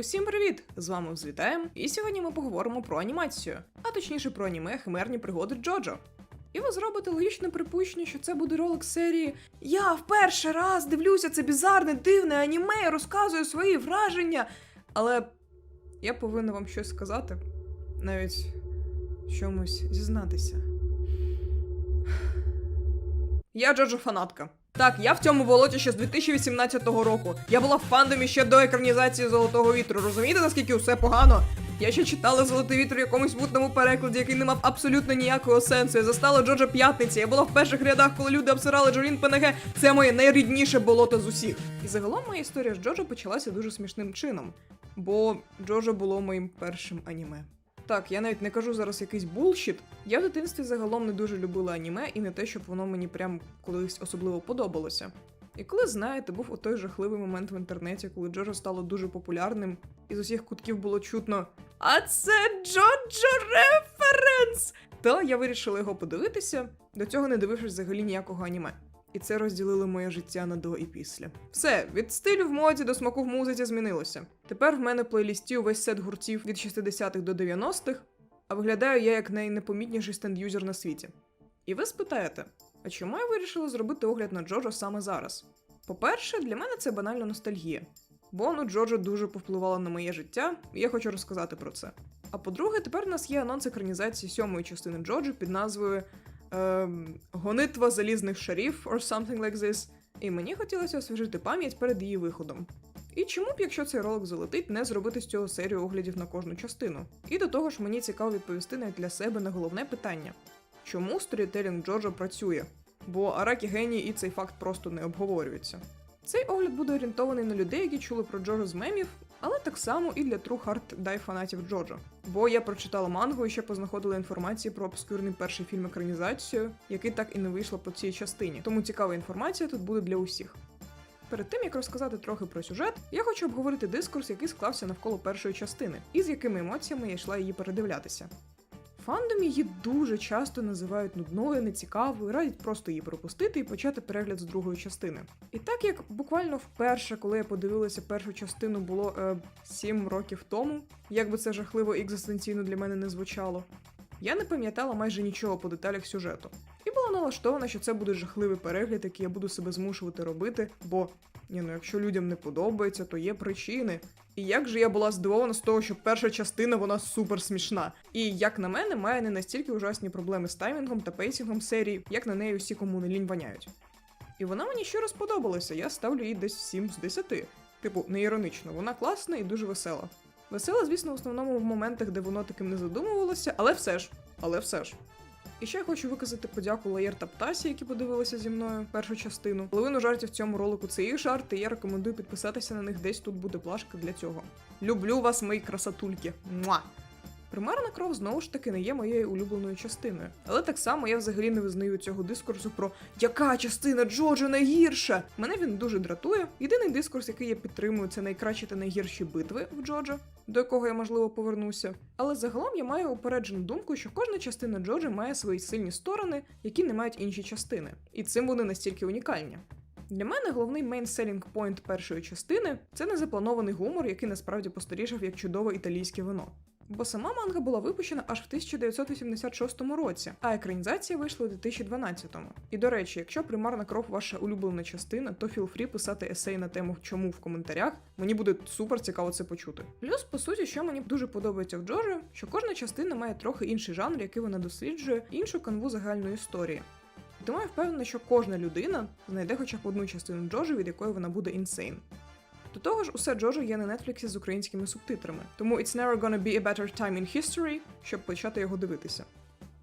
Усім привіт! З вами Звітаєм, і сьогодні ми поговоримо про анімацію, а точніше про аніме Химерні пригоди Джоджо. І ви зробите логічне припущення, що це буде ролик серії Я в перший раз дивлюся це бізарне, дивне аніме розказую свої враження. Але я повинна вам щось сказати, навіть чомусь зізнатися. Я Джоджо фанатка. Так, я в цьому болоті ще з 2018 року. Я була в фандомі ще до екранізації Золотого вітру. Розумієте, наскільки все погано? Я ще читала Золотий вітер в якомусь мутному перекладі, який не мав абсолютно ніякого сенсу. Я застала Джоджо П'ятниці. Я була в перших рядах, коли люди обсирали Джолін Пенеге. Це моє найрідніше болото з усіх. І загалом моя історія з Джоджо почалася дуже смішним чином, бо Джоджо було моїм першим аніме. Так, я навіть не кажу зараз якийсь булшіт. Я в дитинстві загалом не дуже любила аніме, і не те, щоб воно мені прям колись особливо подобалося. І коли знаєте, був отой жахливий момент в інтернеті, коли Джоджо стало дуже популярним, і з усіх кутків було чутно А це Джоджо референс! То я вирішила його подивитися, до цього не дивившись взагалі ніякого аніме. І це розділило моє життя на до і після. Все, від стилю в моді до смаку в музиці змінилося. Тепер в мене в плейлісті увесь сет гуртів від 60-х до 90-х, а виглядаю я як найнепомітніший стенд-юзер на світі. І ви спитаєте, а чому я вирішила зробити огляд на Джоджо саме зараз? По-перше, для мене це банально ностальгія. Бо ну Джоджо дуже повпливала на моє життя, і я хочу розказати про це. А по-друге, тепер у нас є анонс екранізації сьомої частини Джоджо під назвою Гонитва залізних шарів or something like this, і мені хотілося освіжити пам'ять перед її виходом. І чому б, якщо цей ролик залетить, не зробити з цього серію оглядів на кожну частину? І до того ж, мені цікаво відповісти навіть для себе на головне питання: чому сторітелінг Джоджо працює? Бо Аракі геній і цей факт просто не обговорюються. Цей огляд буде орієнтований на людей, які чули про Джоджо з мемів, але так само і для True Hard Die фанатів Джоджо. Бо я прочитала мангу і ще познаходила інформації про обскюрний перший фільм екранізацію, який так і не вийшло по цій частині. Тому цікава інформація тут буде для усіх. Перед тим як розказати трохи про сюжет, я хочу обговорити дискурс, який склався навколо першої частини, і з якими емоціями я йшла її передивлятися. В фандомі її дуже часто називають нудною, нецікавою, радять просто її пропустити і почати перегляд з другої частини. І так як буквально вперше, коли я подивилася першу частину, було е, 7 років тому, як би це жахливо екзистенційно для мене не звучало, я не пам'ятала майже нічого по деталях сюжету. І була налаштована, що це буде жахливий перегляд, який я буду себе змушувати робити, бо ні, ну якщо людям не подобається, то є причини. І як же я була здивована з того, що перша частина вона супер смішна. І як на мене, має не настільки ужасні проблеми з таймінгом та пейсінгом серії, як на неї усі кому не лінь ваняють. І вона мені ще раз сподобалася, я ставлю їй десь 7 з 10. Типу, не іронично, вона класна і дуже весела. Весела, звісно, в основному в моментах, де воно таким не задумувалося, але все ж, але все ж. І ще я хочу виказати подяку Лаєр та Птасі, які подивилися зі мною першу частину. Половину жартів в цьому ролику це їх жарти, я рекомендую підписатися на них, десь тут буде плашка для цього. Люблю вас, мої красотульки. Муа! Примарна кров знову ж таки не є моєю улюбленою частиною. Але так само я взагалі не визнаю цього дискурсу про яка частина Джоджо найгірша. Мене він дуже дратує. Єдиний дискурс, який я підтримую, це найкращі та найгірші битви в Джоджо, до якого я можливо повернуся. Але загалом я маю упереджену думку, що кожна частина Джоджо має свої сильні сторони, які не мають інші частини. І цим вони настільки унікальні. Для мене головний selling point першої частини це незапланований гумор, який насправді постарішав як чудове італійське вино. Бо сама манга була випущена аж в 1986 році, а екранізація вийшла у 2012-му. І до речі, якщо примарна кров ваша улюблена частина, то free писати есей на тему чому в коментарях. Мені буде супер цікаво це почути. Плюс, по суті, що мені дуже подобається в Джоджо, що кожна частина має трохи інший жанр, який вона досліджує, іншу канву загальної історії. Тому я впевнена, що кожна людина знайде хоча б одну частину Джоджо, від якої вона буде інсейн. До того ж, усе Джоджо є на Нетфліксі з українськими субтитрами, тому it's never gonna be a better time in history, щоб почати його дивитися.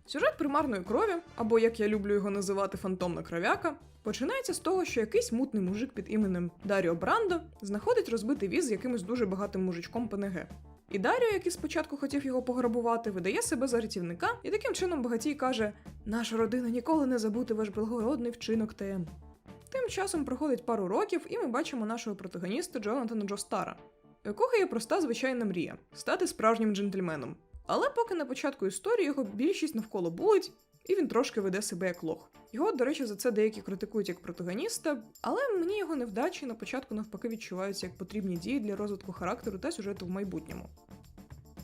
Сюжет примарної крові, або як я люблю його називати фантомна кров'яка, починається з того, що якийсь мутний мужик під іменем Даріо Брандо знаходить розбитий віз з якимось дуже багатим мужичком ПНГ. І Даріо, який спочатку хотів його пограбувати, видає себе за рятівника, і таким чином багатій каже: Наша родина ніколи не забути ваш благородний вчинок ТМ. Тим часом проходить пару років, і ми бачимо нашого протагоніста Джонатана Джостара, якого є проста звичайна мрія стати справжнім джентльменом. Але поки на початку історії його більшість навколо булить, і він трошки веде себе як лох. Його, до речі, за це деякі критикують як протагоніста, але мені його невдачі на початку навпаки відчуваються як потрібні дії для розвитку характеру та сюжету в майбутньому.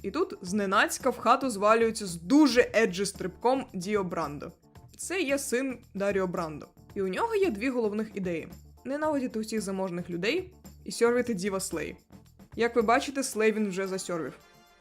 І тут зненацька в хату звалюється з дуже еджі стрибком Діо Брандо. Це є син Даріо Брандо. І у нього є дві головних ідеї: ненавидіти усіх заможних людей і сьорвити Діва Слей. Як ви бачите, Слей він вже засьорвив.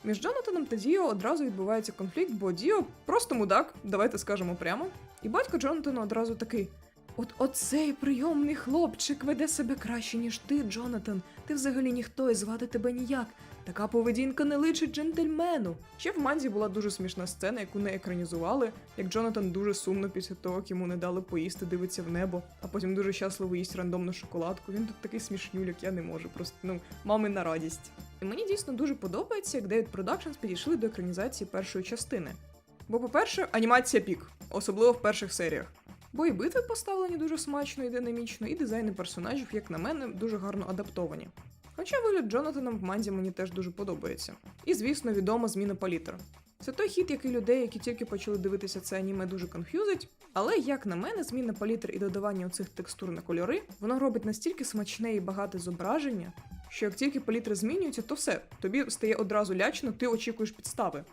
Між Джонатаном та Діо одразу відбувається конфлікт, бо Діо просто мудак, давайте скажемо прямо. І батько Джонатана одразу такий: От оцей прийомний хлопчик веде себе краще, ніж ти, Джонатан. Ти взагалі ніхто і звати тебе ніяк. Така поведінка не личить джентльмену. Ще в Манзі була дуже смішна сцена, яку не екранізували, як Джонатан дуже сумно після того, як йому не дали поїсти, дивиться в небо, а потім дуже щасливо їсть рандомну шоколадку. Він тут такий смішнюляк, я не можу. Просто ну, мамина радість. І мені дійсно дуже подобається, як David Productions підійшли до екранізації першої частини. Бо, по-перше, анімація пік, особливо в перших серіях. Бо і битви поставлені дуже смачно і динамічно, і дизайни персонажів, як на мене, дуже гарно адаптовані. Хоча вигляд Джонатана в Манзі мені теж дуже подобається. І, звісно, відома зміна палітр. Це той хід, який людей, які тільки почали дивитися це аніме, дуже конф'юзить. Але, як на мене, зміна палітр і додавання оцих текстур на кольори, воно робить настільки смачне і багате зображення, що як тільки палітри змінюються, то все, тобі стає одразу лячно, ти очікуєш підстави.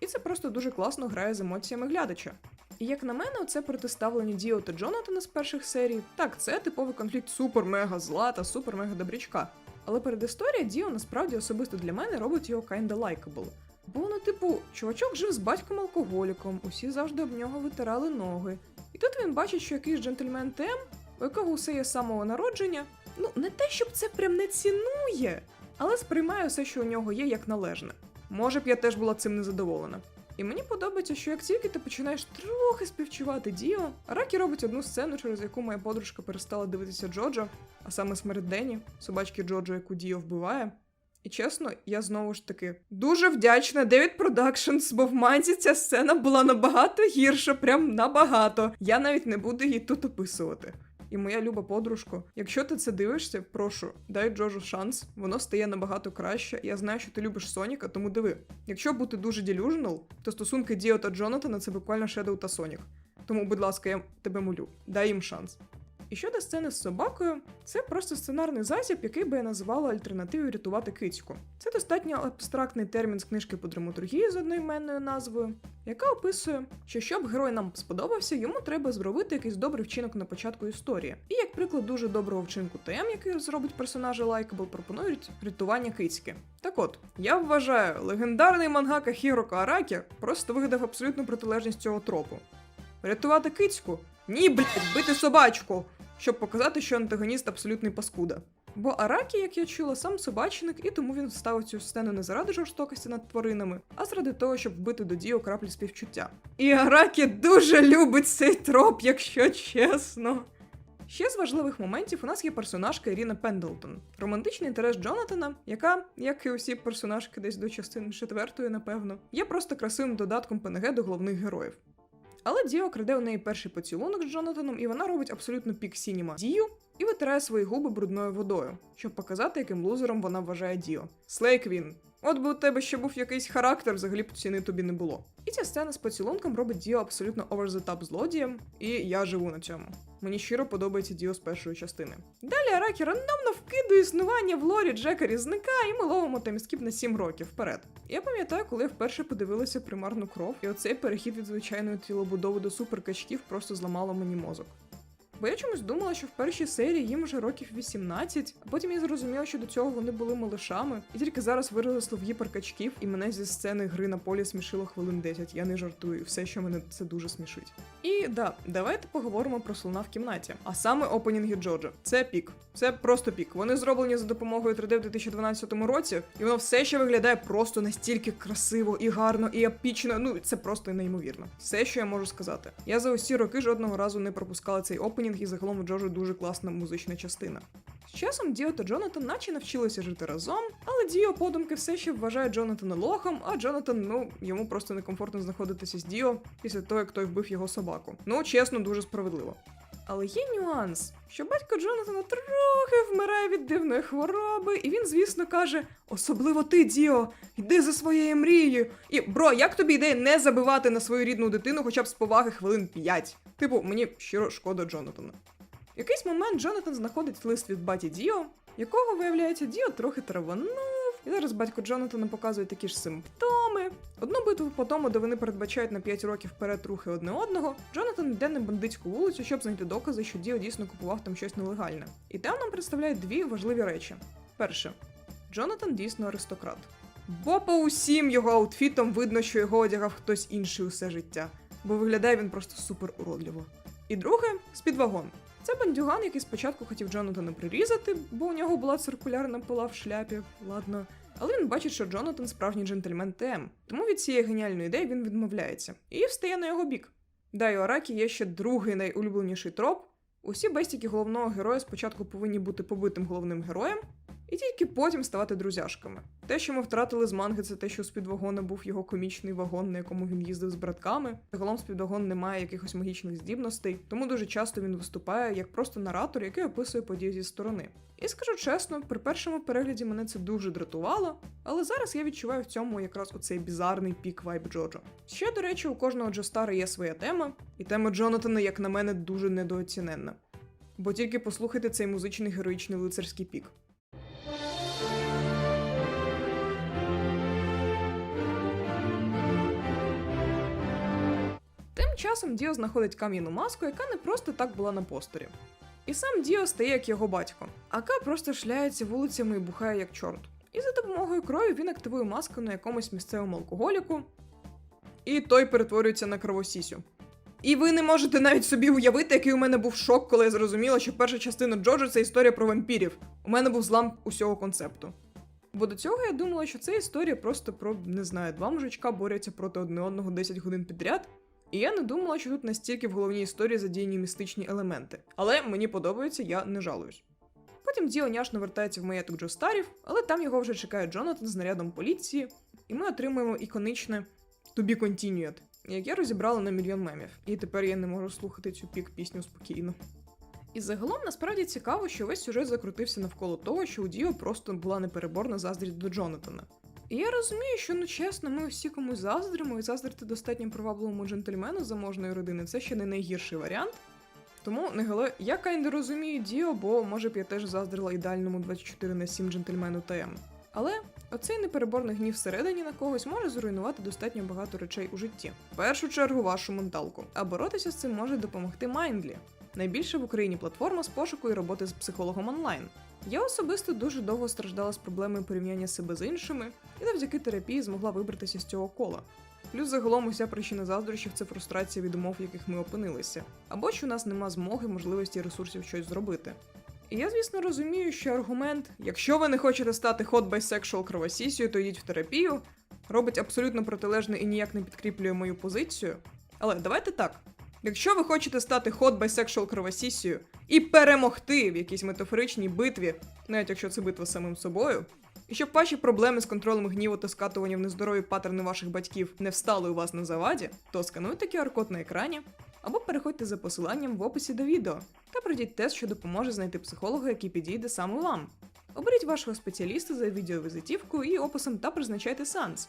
І це просто дуже класно грає з емоціями глядача. І як на мене, оце протиставлення Діо та Джонатана з перших серій, так, це типовий конфлікт супер-мега зла та супер-мега добрячка. Але передісторія Діо насправді особисто для мене робить його kinda likable. Бо ну, типу, чувачок жив з батьком алкоголіком, усі завжди об нього витирали ноги. І тут він бачить, що якийсь джентльмен Тем, у якого усе є з самого народження, ну не те, щоб це прям не цінує, але сприймає все, що у нього є, як належне. Може б я теж була цим незадоволена. І мені подобається, що як тільки ти починаєш трохи співчувати Діо, Аракі робить одну сцену, через яку моя подружка перестала дивитися Джоджо, а саме смерть Дені, собачки Джоджо, яку Діо вбиває. І чесно, я знову ж таки дуже вдячна David Productions, бо в Манзі ця сцена була набагато гірша, прям набагато. Я навіть не буду її тут описувати. І моя люба подружко, якщо ти це дивишся, прошу, дай Джожу шанс, воно стає набагато краще. Я знаю, що ти любиш Соніка, тому диви. Якщо бути дуже ділюжнал, то стосунки Діо та Джонатана це буквально Шедоу та Сонік. Тому, будь ласка, я тебе молю, дай їм шанс. І щодо сцени з собакою, це просто сценарний засіб, який би я називала альтернативою рятувати кицьку. Це достатньо абстрактний термін з книжки по драматургії з одноіменною назвою, яка описує, що щоб герой нам сподобався, йому треба зробити якийсь добрий вчинок на початку історії. І як приклад дуже доброго вчинку ТМ, який зробить персонажа лайкабл, пропонують рятування кицьки. Так от, я вважаю, легендарний мангака Хірока Аракі просто вигадав абсолютну протилежність цього тропу. Рятувати кицьку? Ні, блядь, бити собачку! Щоб показати, що антагоніст абсолютний паскуда. Бо Аракі, як я чула, сам собачник, і тому він вставив цю сцену не заради жорстокості над тваринами, а заради того, щоб вбити до Діо краплі співчуття. І Аракі дуже любить цей троп, якщо чесно. Ще з важливих моментів у нас є персонажка Іріна Пендлтон, романтичний інтерес Джонатана, яка, як і усі персонажки десь до частини четвертої, напевно, є просто красивим додатком ПНГ до головних героїв. Але Діо краде у неї перший поцілунок з Джонатаном, і вона робить абсолютно пік сініма. Дію і витирає свої губи брудною водою, щоб показати, яким лузером вона вважає Діо. Слей Квін. От би у тебе ще був якийсь характер, взагалі б ціни тобі не було. І ця сцена з поцілунком робить Діо абсолютно over the top злодієм, і я живу на цьому. Мені щиро подобається Діо з першої частини. Далі Аракі рандомно вкидує існування в лорі Джека Різника, і ми ловимо таймскіп на 7 років вперед. Я пам'ятаю, коли я вперше подивилася примарну кров, і оцей перехід від звичайної тілобудови до суперкачків просто зламало мені мозок. Бо я чомусь думала, що в першій серії їм вже років 18, а потім я зрозуміла, що до цього вони були малишами, і тільки зараз виросли в гіперкачків, і мене зі сцени гри на полі смішило хвилин 10. Я не жартую, все, що мене це дуже смішить. І да, давайте поговоримо про слона в кімнаті, а саме опенінги Джоджо. Це пік. Це просто пік. Вони зроблені за допомогою 3D в 2012 році, і воно все ще виглядає просто настільки красиво і гарно, і епічно. Ну це просто неймовірно. Все, що я можу сказати. Я за усі роки жодного разу не пропускала цей опенінг, і загалом у Джоджо дуже класна музична частина. З часом Діо та Джонатан наче навчилися жити разом, але Діо подумки все ще вважає Джонатана лохом, а Джонатан, ну, йому просто некомфортно знаходитися з Діо після того, як той вбив його собаку. Ну, чесно, дуже справедливо. Але є нюанс, що батько Джонатана трохи вмирає від дивної хвороби, і він, звісно, каже: особливо ти, Діо, йди за своєю мрією. І бро, як тобі ідея не забивати на свою рідну дитину хоча б з поваги хвилин 5? Типу, мені щиро шкода Джонатана. В якийсь момент Джонатан знаходить лист від баті Діо, якого, виявляється, Діо трохи траванув. І зараз батько Джонатана показує такі ж симптоми. Одну битву по тому, де вони передбачають на 5 років вперед рухи одне одного, Джонатан йде на бандитську вулицю, щоб знайти докази, що Діо дійсно купував там щось нелегальне. І там нам представляють дві важливі речі. Перше, Джонатан дійсно аристократ. Бо по усім його аутфітам видно, що його одягав хтось інший усе життя, бо виглядає він просто супер уродливо. І друге спідвагон. Це бандюган, який спочатку хотів Джонатана прирізати, бо у нього була циркулярна пила в шляпі, ладно. Але він бачить, що Джонатан справжній джентльмен ТМ, тому від цієї геніальної ідеї він відмовляється і встає на його бік. Да, і Аракі є ще другий найулюбленіший троп. Усі бестіки головного героя спочатку повинні бути побитим головним героєм, і тільки потім ставати друзяшками. Те, що ми втратили з манги, це те, що з підвагона був його комічний вагон, на якому він їздив з братками. Загалом з підвагон немає якихось магічних здібностей, тому дуже часто він виступає як просто наратор, який описує події зі сторони. І скажу чесно, при першому перегляді мене це дуже дратувало, але зараз я відчуваю в цьому якраз оцей бізарний пік вайб Джоджо. Ще, до речі, у кожного Джостара є своя тема, і тема Джонатана, як на мене, дуже недооціненна. Бо тільки послухайте цей музичний героїчний лицарський пік. Часом Діо знаходить кам'яну маску, яка не просто так була на постері. І сам Діо стає як його батько. Ака просто шляється вулицями і бухає як чорт. І за допомогою крові він активує маску на якомусь місцевому алкоголіку, і той перетворюється на кровосісю. І ви не можете навіть собі уявити, який у мене був шок, коли я зрозуміла, що перша частина Джоджо це історія про вампірів. У мене був злам усього концепту. Бо до цього я думала, що це історія просто про, не знаю, два мужичка борються проти одне одного 10 годин підряд. І я не думала, що тут настільки в головній історії задіяні містичні елементи. Але мені подобається, я не жалуюсь. Потім Діо няшно вертається в маєток Джо Старів, але там його вже чекає Джонатан з нарядом поліції, і ми отримуємо іконичне To be continued, яке розібрали на мільйон мемів. І тепер я не можу слухати цю пік пісню спокійно. І загалом насправді цікаво, що весь сюжет закрутився навколо того, що у Діо просто була непереборна заздрість до Джонатана. І я розумію, що ну чесно, ми всі комусь заздримо, і заздрити достатньо привабливому джентльмену заможної родини це ще не найгірший варіант. Тому не гале, я кайне розумію Діо, бо може б я теж заздрила ідеальному 24 на 7 джентльмену ТМ. Але оцей непереборний гнів всередині на когось може зруйнувати достатньо багато речей у житті. В першу чергу вашу менталку. А боротися з цим може допомогти Mindly. Найбільша в Україні платформа з пошуку і роботи з психологом онлайн. Я особисто дуже довго страждала з проблемою порівняння себе з іншими, і завдяки терапії змогла вибратися з цього кола. Плюс загалом уся причина заздрощів це фрустрація від умов, в яких ми опинилися, або що у нас нема змоги, можливості і ресурсів щось зробити. І я, звісно, розумію, що аргумент, якщо ви не хочете стати hot bisexual кровосісію, то йдіть в терапію, робить абсолютно протилежне і ніяк не підкріплює мою позицію. Але давайте так. Якщо ви хочете стати hot bisexual кровосісію і перемогти в якійсь метафоричній битві, навіть якщо це битва з самим собою, і щоб ваші проблеми з контролем гніву та скатування в нездорові паттерни ваших батьків не встали у вас на заваді, то скануйте QR-код на екрані або переходьте за посиланням в описі до відео та пройдіть тест, що допоможе знайти психолога, який підійде саме вам. Оберіть вашого спеціаліста за відеовізитівкою і описом та призначайте сеанс.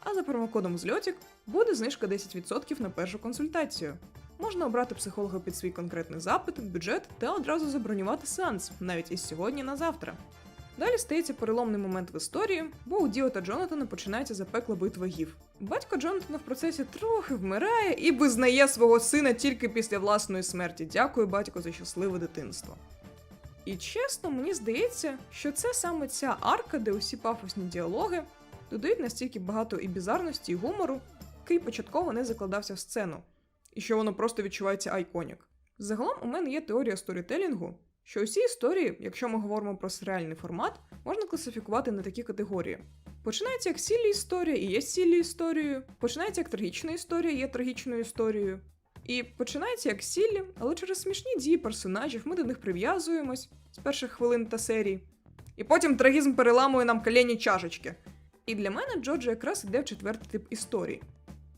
А за промокодом зльотік буде знижка 10% на першу консультацію. Можна обрати психолога під свій конкретний запит, бюджет та одразу забронювати сеанс, навіть із сьогодні на завтра. Далі стається переломний момент в історії, бо у Діо та Джонатана починається запекла битва гів. Батько Джонатана в процесі трохи вмирає і визнає свого сина тільки після власної смерті. Дякую, батько, за щасливе дитинство. І чесно, мені здається, що це саме ця арка, де усі пафосні діалоги додають настільки багато і бізарності, і гумору, який початково не закладався в сцену, і що воно просто відчувається айконік. Загалом у мене є теорія сторітелінгу, що усі історії, якщо ми говоримо про серіальний формат, можна класифікувати на такі категорії. Починається як сіллі історія і є сіллі історією, починається як трагічна історія, і є трагічною історією. І починається як сіллі, але через смішні дії персонажів ми до них прив'язуємось з перших хвилин та серії. І потім трагізм переламує нам колені чашечки. І для мене Джоджо якраз іде в четвертий тип історії.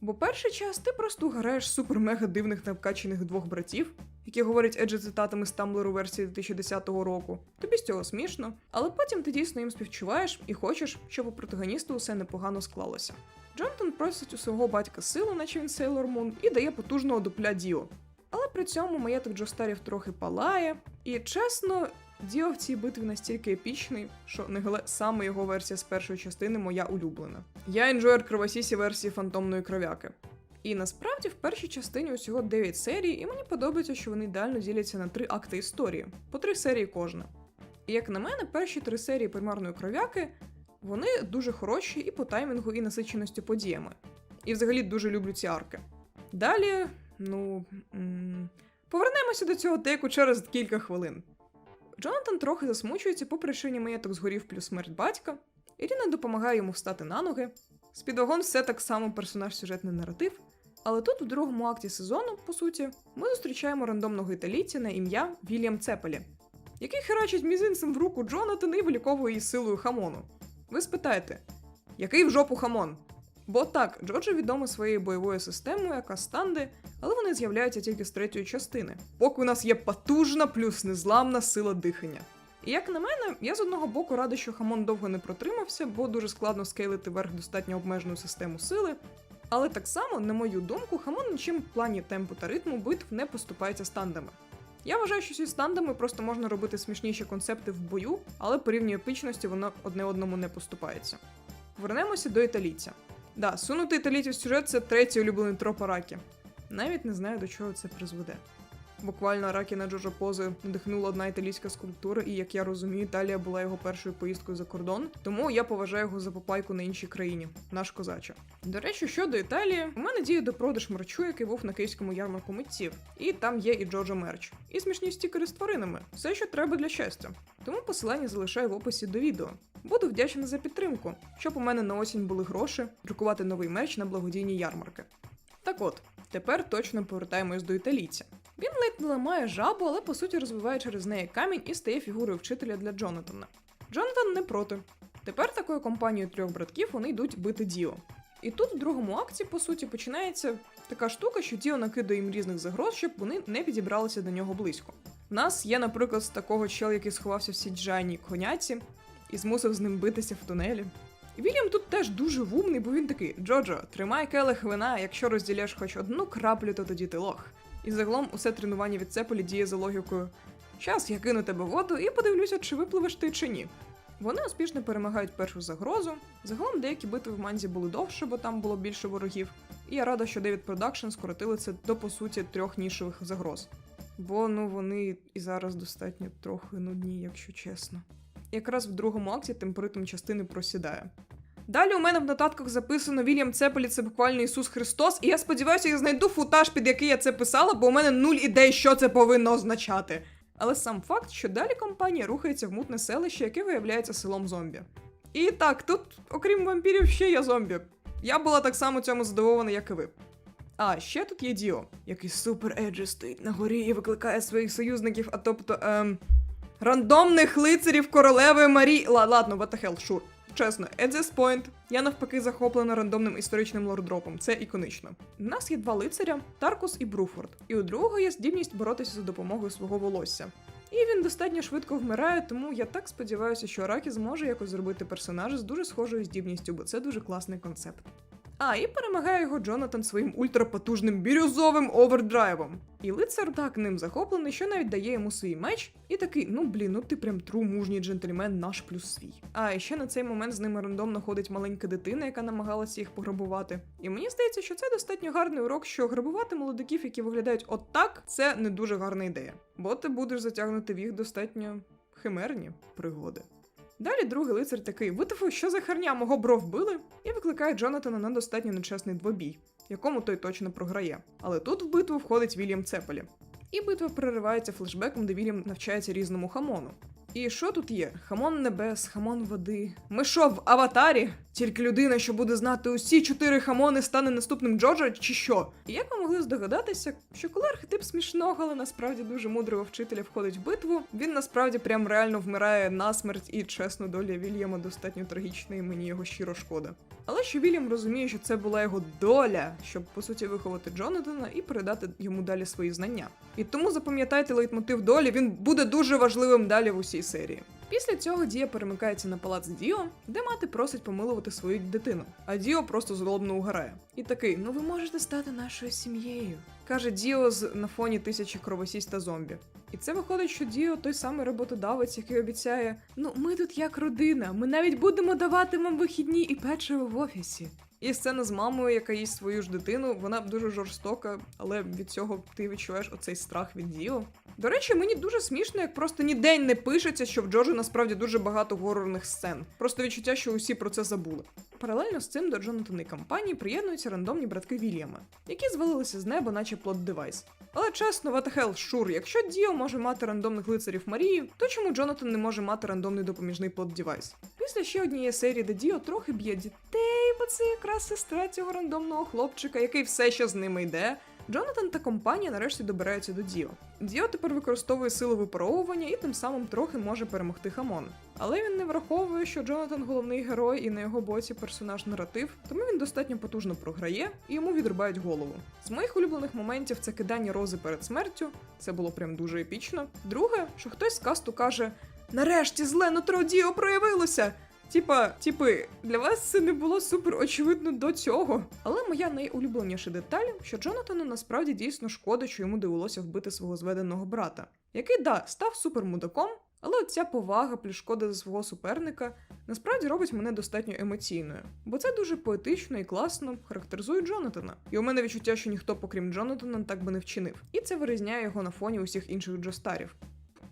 Бо перший час ти просто граєш супер-мега дивних навкачених двох братів, які говорять еджі цитатами з Тамблеру версії 2010 року. Тобі з цього смішно, але потім ти дійсно їм співчуваєш і хочеш, щоб у протагоністу усе непогано склалося. Джонатан просить у свого батька силу, наче він Сейлор Мун, і дає потужного дупля Діо. Але при цьому маєток Джостарів трохи палає, і чесно, Діо в цій битві настільки епічний, що Негле саме його версія з першої частини моя улюблена. Я енджоєр кровосісі версії фантомної кров'яки. І насправді в першій частині усього 9 серій, і мені подобається, що вони ідеально діляться на три акти історії, по три серії кожна. І як на мене, перші три серії примарної кров'яки вони дуже хороші і по таймінгу, і насиченості подіями. І взагалі дуже люблю ці арки. Далі, ну. м, повернемося до цього теку через кілька хвилин. Джонатан трохи засмучується по причині маєток згорів плюс смерть батька. Ірина допомагає йому встати на ноги. Спідвагон все так само персонаж сюжетний наратив. Але тут, в другому акті сезону, по суті, ми зустрічаємо рандомного італійця на ім'я Вільям Цепелі, який херачить мізинцем в руку Джонатана і виліковує її силою хамону. Ви спитаєте, який в жопу хамон? Бо так, Джоджо відомий своєю бойовою системою, яка станди, але вони з'являються тільки з третьої частини, поки у нас є потужна плюс незламна сила дихання. І як на мене, я з одного боку радий, що хамон довго не протримався, бо дуже складно скейлити вверх достатньо обмежену систему сили. Але так само, на мою думку, хамон нічим в плані темпу та ритму битв не поступається стандами. Я вважаю, що зі стандами просто можна робити смішніші концепти в бою, але по рівню епічності воно одне одному не поступається. Повернемося до італійця. Да, сунути італійців в сюжет це третій улюблений троп Аракі. Навіть не знаю, до чого це призведе. Буквально Аракі на Джоджо Пози надихнула одна італійська скульптура, і як я розумію, Італія була його першою поїздкою за кордон, тому я поважаю його за попайку на іншій країні, наш козача. До речі, щодо Італії, у мене діє до продаж мерчу, який був на київському ярмарку митців, і там є і Джоджо мерч, і смішні стікери з тваринами, все, що треба для щастя. Тому посилання залишаю в описі до відео. Буду вдячна за підтримку, щоб у мене на осінь були гроші друкувати новий мерч на благодійні ярмарки. Так от, тепер точно повертаємось до італійця. Він ледь не ламає жабу, але по суті розвиває через неї камінь і стає фігурою вчителя для Джонатана. Джонатан не проти. Тепер такою компанією трьох братків вони йдуть бити Діо. І тут в другому акті, по суті, починається така штука, що Діо накидає їм різних загроз, щоб вони не підібралися до нього близько. У нас є, наприклад, такого чел, який сховався в сіджайній коняці і змусив з ним битися в тунелі. Вільям тут теж дуже вумний, бо він такий: Джоджо, тримай келих вина, якщо розділяєш хоч одну краплю, то тоді ти лох. І загалом усе тренування від Цепелі діє за логікою: Щас я кину тебе воду і подивлюся, чи випливеш ти чи ні. Вони успішно перемагають першу загрозу. Загалом деякі битви в манзі були довше, бо там було більше ворогів. І я рада, що Девід Продакшн скоротили це до по суті трьох нішевих загроз. Бо ну вони і зараз достатньо трохи нудні, якщо чесно. Якраз в другому акті темпоритм частини просідає. Далі у мене в нотатках записано Вільям Цепелі це буквально Ісус Христос, і я сподіваюся, я знайду футаж, під який я це писала, бо у мене нуль ідей, що це повинно означати. Але сам факт, що далі компанія рухається в мутне селище, яке виявляється селом зомбі. І так, тут, окрім вампірів, ще є зомбі. Я була так само цьому задоволена, як і ви. А ще тут є Діо, який супер еджі стоїть на горі і викликає своїх союзників, а тобто, ем, рандомних лицарів королеви Марі. Ла, ладно, what the hell, sure. Чесно, at this point, я навпаки захоплена рандомним історичним лордропом. Це іконично. У нас є два лицаря Таркус і Бруфорд, і у другого є здібність боротися за допомогою свого волосся. І він достатньо швидко вмирає, тому я так сподіваюся, що Аракі зможе якось зробити персонажа з дуже схожою здібністю, бо це дуже класний концепт. А, і перемагає його Джонатан своїм ультрапотужним бірюзовим овердрайвом. І лицар так ним захоплений, що навіть дає йому свій меч, і такий: ну блін, ну ти прям тру мужній джентльмен, наш плюс свій. А ще на цей момент з ними рандомно ходить маленька дитина, яка намагалася їх пограбувати. І мені здається, що це достатньо гарний урок, що грабувати молодиків, які виглядають отак, це не дуже гарна ідея. Бо ти будеш затягнути в їх достатньо химерні пригоди. Далі другий лицар такий: витифу, що за херня мого бро вбили, і викликає Джонатана на достатньо нечесний двобій, якому той точно програє. Але тут в битву входить Вільям Цепелі. І битва переривається флешбеком, де Вільям навчається різному хамону. І що тут є? Хамон небес, хамон води. Ми що, в аватарі? Тільки людина, що буде знати усі чотири хамони, стане наступним Джорджа, чи що? І як ви могли здогадатися, що коли архетип смішного, але насправді дуже мудрого вчителя входить в битву, він насправді прям реально вмирає насмерть, і чесно, доля Вільяма достатньо трагічна, і мені його щиро шкода. Але що Вільям розуміє, що це була його доля, щоб по суті виховати Джонатана і передати йому далі свої знання. І тому запам'ятайте лейтмотив долі, він буде дуже важливим далі в усій серії. Після цього Дія перемикається на палац Діо, де мати просить помилувати свою дитину, а Діо просто злобно угорає. І такий: ну ви можете стати нашою сім'єю. каже Діо з на фоні тисячі кровосість та зомбі. І це виходить, що Діо той самий роботодавець, який обіцяє: ну ми тут як родина, ми навіть будемо давати вам вихідні і печиво в офісі. І сцена з мамою, яка їсть свою ж дитину, вона дуже жорстока, але від цього ти відчуваєш оцей страх від Діо. До речі, мені дуже смішно, як просто ніде не пишеться, що в Джорджі насправді дуже багато горорних сцен. Просто відчуття, що усі про це забули. Паралельно з цим до Джонатана і компанії приєднуються рандомні братки Вільяма, які звалилися з неба, наче плод девайс. Але чесно, hell, шур, якщо Діо може мати рандомних лицарів Марії, то чому Джонатан не може мати рандомний допоміжний плод девайс? Після ще однієї серії, де Діо трохи б'є дітей, бо це якраз сестра цього рандомного хлопчика, який все ще з ними йде. Джонатан та компанія нарешті добираються до Діо. Діо тепер використовує силу випаровування і тим самим трохи може перемогти Хамон. Але він не враховує, що Джонатан головний герой і на його боці персонаж наратив, тому він достатньо потужно програє і йому відрубають голову. З моїх улюблених моментів це кидання рози перед смертю, це було прям дуже епічно. Друге, що хтось з касту каже: Нарешті зле нутро Діо проявилося! Типа, типи, для вас це не було супер очевидно до цього. Але моя найулюбленіша деталь, що Джонатану насправді дійсно шкода, що йому довелося вбити свого зведеного брата, який да, став супермудаком, але ця повага плюс шкода за свого суперника насправді робить мене достатньо емоційною, бо це дуже поетично і класно характеризує Джонатана. І у мене відчуття, що ніхто, окрім Джонатана, так би не вчинив. І це вирізняє його на фоні усіх інших джостарів.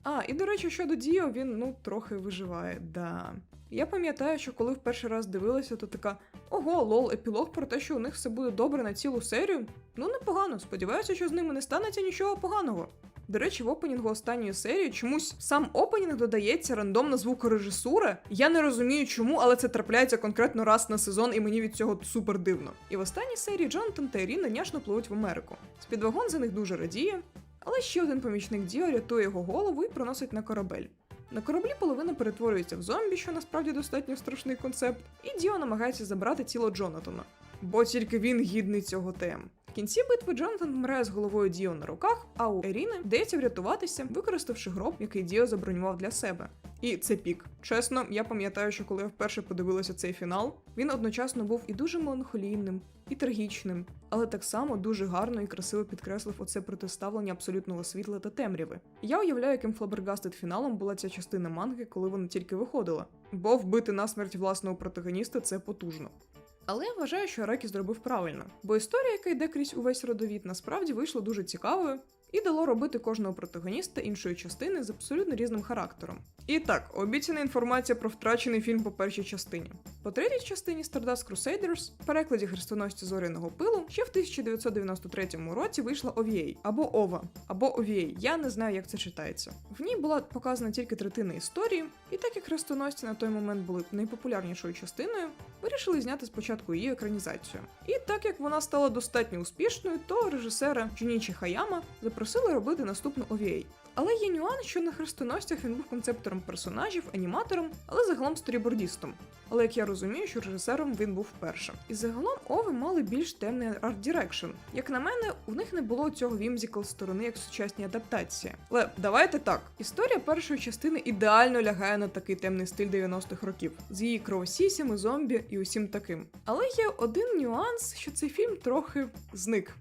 А, і до речі, щодо Діо, він ну трохи виживає, да. Я пам'ятаю, що коли в перший раз дивилася, то така: ого, лол, епілог про те, що у них все буде добре на цілу серію. Ну непогано, сподіваюся, що з ними не станеться нічого поганого. До речі, в опенінгу останньої серії чомусь сам опенінг додається рандомна звукорежисура. Я не розумію чому, але це трапляється конкретно раз на сезон, і мені від цього супер дивно. І в останній серії Джонатан та Ірина няшно пливуть в Америку. Спідвагон за них дуже радіє, але ще один помічник Діо рятує його голову і проносить на корабель. На кораблі половина перетворюється в зомбі, що насправді достатньо страшний концепт, і Діо намагається забрати тіло Джонатана, бо тільки він гідний цього тем. Кінці битви Джонатан вмирає з головою Діо на руках, а у Еріни вдається врятуватися, використавши гроб, який Діо забронював для себе. І це пік. Чесно, я пам'ятаю, що коли я вперше подивилася цей фінал, він одночасно був і дуже меланхолійним, і трагічним, але так само дуже гарно і красиво підкреслив оце протиставлення абсолютного світла та темряви. Я уявляю, яким флабергастед фіналом була ця частина манги, коли вона тільки виходила. Бо вбити насмерть власного протагоніста це потужно. Але я вважаю, що Аракі зробив правильно, бо історія, яка йде крізь увесь родовід, насправді вийшла дуже цікавою і дало робити кожного протагоніста іншої частини з абсолютно різним характером. І так, обіцяна інформація про втрачений фільм по першій частині. По третій частині Stardust Crusaders в перекладі хрестоносця зоряного пилу ще в 1993 році вийшла OVA, або OVA, або OVA, я не знаю, як це читається. В ній була показана тільки третина історії, і так як хрестоносці на той момент були найпопулярнішою частиною, вирішили зняти спочатку її екранізацію. І так як вона стала достатньо успішною, то режисера Джунічі Хаяма запросили робити наступну OVA. Але є нюанс, що на хрестоносцях він був концептором персонажів, аніматором, але загалом сторібордістом. Але як я розумію, що режисером він був вперше. І загалом Ови мали більш темний арт-дірекшн. Як на мене, у них не було цього вімзікл сторони як в сучасній адаптації. Але давайте так: історія першої частини ідеально лягає на такий темний стиль 90-х років з її кровосісями, зомбі і усім таким. Але є один нюанс, що цей фільм трохи зник.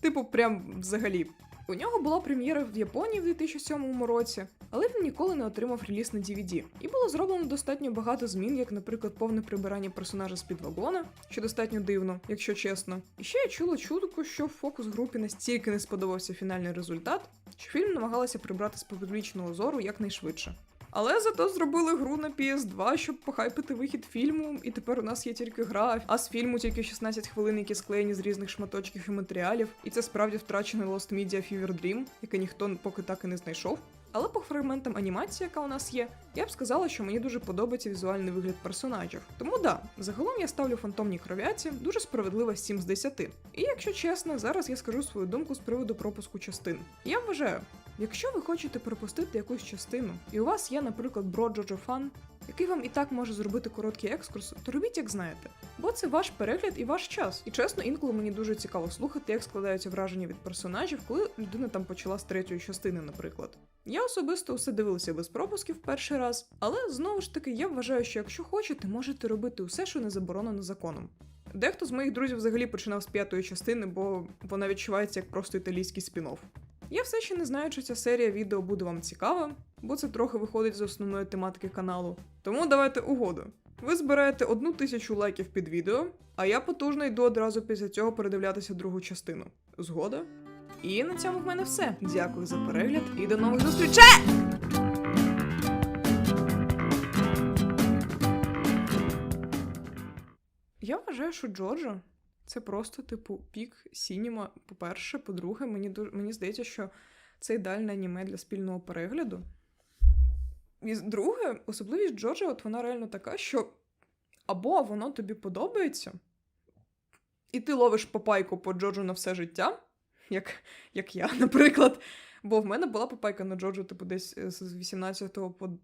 Типу, прям взагалі. У нього була прем'єра в Японії в 2007 році, але він ніколи не отримав реліз на DVD. І було зроблено достатньо багато змін, як, наприклад, повне прибирання персонажа з під вагона, що достатньо дивно, якщо чесно. І ще я чула чутку, що в фокус групі настільки не сподобався фінальний результат, що фільм намагалася прибрати з публічного зору якнайшвидше. Але зато зробили гру на PS2, щоб похайпити вихід фільму, і тепер у нас є тільки гра, а з фільму тільки 16 хвилин, які склеєні з різних шматочків і матеріалів. І це справді втрачений Lost Media Fever Dream, який ніхто поки так і не знайшов. Але по фрагментам анімації, яка у нас є, я б сказала, що мені дуже подобається візуальний вигляд персонажів. Тому да, загалом я ставлю фантомні кров'яці дуже справедливо 7 з 10. І якщо чесно, зараз я скажу свою думку з приводу пропуску частин. Я вважаю, якщо ви хочете пропустити якусь частину, і у вас є, наприклад, бро Джоджо фан, який вам і так може зробити короткий екскурс, то робіть як знаєте. Бо це ваш перегляд і ваш час. І чесно, інколи мені дуже цікаво слухати, як складаються враження від персонажів, коли людина там почала з третьої частини, наприклад. Я особисто усе дивилася без пропусків перший раз, але знову ж таки я вважаю, що якщо хочете, можете робити усе, що не заборонено законом. Дехто з моїх друзів взагалі починав з п'ятої частини, бо вона відчувається як просто італійський спін-офф. Я все ще не знаю, чи ця серія відео буде вам цікава, бо це трохи виходить з основної тематики каналу. Тому давайте угоду. Ви збираєте одну тисячу лайків під відео, а я потужно йду одразу після цього передивлятися другу частину. Згода? І на цьому в мене все. Дякую за перегляд і до нових зустрічей! Я вважаю, що Джорджо це просто, типу, пік сініма. По-перше, по-друге, мені дуже мені здається, що це ідеальне аніме для спільного перегляду. І друге, особливість Джорджа, от вона реально така, що або воно тобі подобається, і ти ловиш попайку по Джорджу на все життя, як, як я, наприклад. Бо в мене була попайка на Джорджу, типу, десь е, з 18 по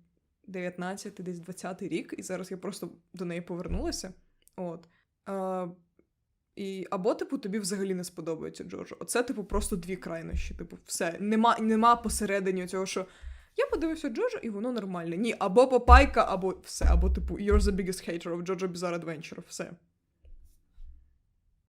19, десь 20 рік, і зараз я просто до неї повернулася. От. І, або, типу, тобі взагалі не сподобається Джордж. Оце, типу, просто дві крайнощі. Типу, все. Нема, нема посередині цього, що я подивився Джорджа, і воно нормальне. Ні, або попайка, або все, або, типу, you're the biggest hater of Jojo Bizarre Adventure. Все.